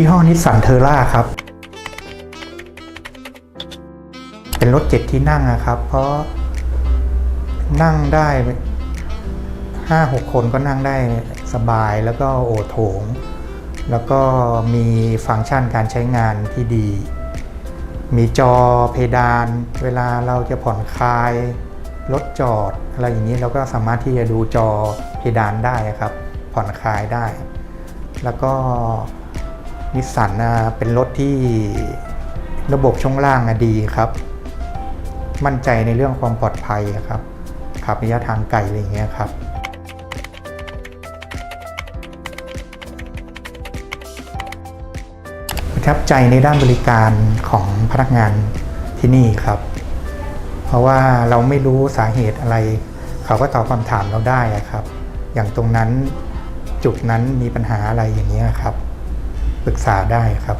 ยี่ห้อนิสสันเทอร่าครับ เป็นรถเจ็ดที่นั่งนะครับ เพราะนั่งได้ห้าหกคนก็นั่งได้สบายแล้วก็โอโถง แล้วก็มีฟังก์ชันการใช้งานที่ดี มีจอเพดาน เวลาเราจะผ่อนคลายรถจอด อะไรอย่างนี้เราก็สามารถที่จะดูจอเพดานได้ครับ ผ่อนคลายได้ แล้วก็ นิสสันนะเป็นรถที่ระบบช่วงล่างดีครับ มั่นใจในเรื่องความปลอดภัยครับขับระยะทางไกลอะไรอย่างเงี้ยครับประทับใจในด้านบริการของพนักงานที่นี่ครับ เพราะว่าเราไม่รู้สาเหตุอะไร เขาก็ตอบคำถามเราได้ครับ อย่างตรงนั้นจุดนั้นมีปัญหาอะไรอย่างนี้ยครับ ปรึกษาได้ครับ